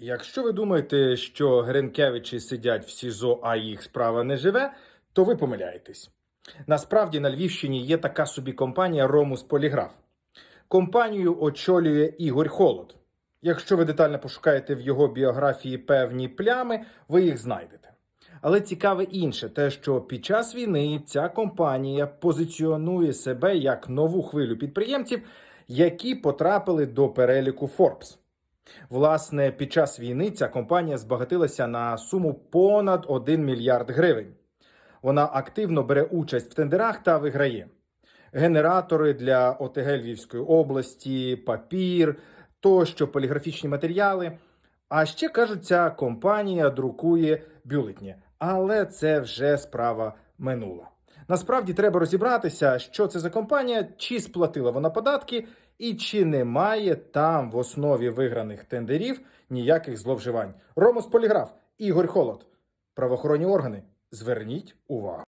Якщо ви думаєте, що Гринкевичі сидять в СІЗО, а їх справа не живе, то ви помиляєтесь. Насправді на Львівщині є така собі компанія Ромус Поліграф. Компанію очолює Ігор Холод. Якщо ви детально пошукаєте в його біографії певні плями, ви їх знайдете. Але цікаве інше, те, що під час війни ця компанія позиціонує себе як нову хвилю підприємців, які потрапили до переліку Forbes. Власне, під час війни ця компанія збагатилася на суму понад 1 мільярд гривень. Вона активно бере участь в тендерах та виграє. Генератори для ОТГ Львівської області, папір, тощо поліграфічні матеріали. А ще кажуть, ця компанія друкує бюлетні, але це вже справа минула. Насправді треба розібратися, що це за компанія, чи сплатила вона податки, і чи немає там в основі виграних тендерів ніяких зловживань. Ромус Поліграф, Ігор Холод. Правоохоронні органи. Зверніть увагу.